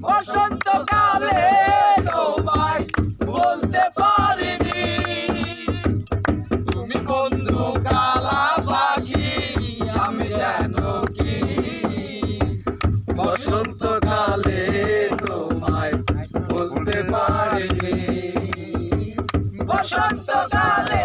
বসন্তকালে তোমায় বলতে পারিনি। তুমি বন্ধু আমি কি? বসন্তকালে তোমায় বলতে পারিনি। বসন্তকালে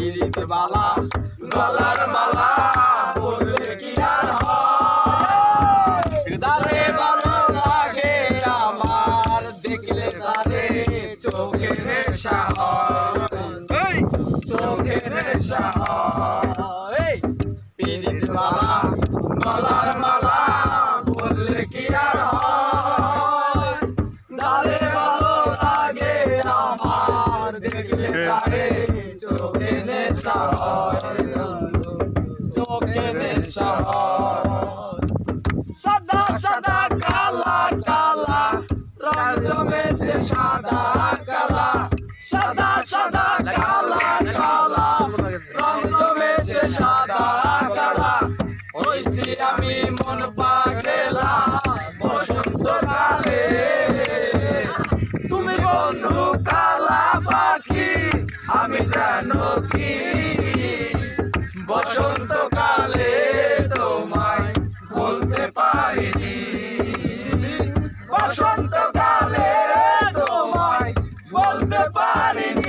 পিরিত বালা। গলার মালা বললে কি আর ভালো লাগে আমার দেখলে তারে চোখে নেশা হয়। চোখে নেশা হয়। বালা গলার মালা বললে কি আর হয় ভালো লাগে আমার দেখলে তারে চোখে সাদা সাদা কালা কালা রং জমেছে সাদা কালা সাদা সাদা কালা কালা রং জমেছে সাদা কালা হইছি আমি মন পাগেলা বসন্তকালে তুমি বন্ধু কালা আমি জানো কি? বসন্তকালে তোমায় বলতে পারিনি। বসন্তকালে তোমায় বলতে পারিনি।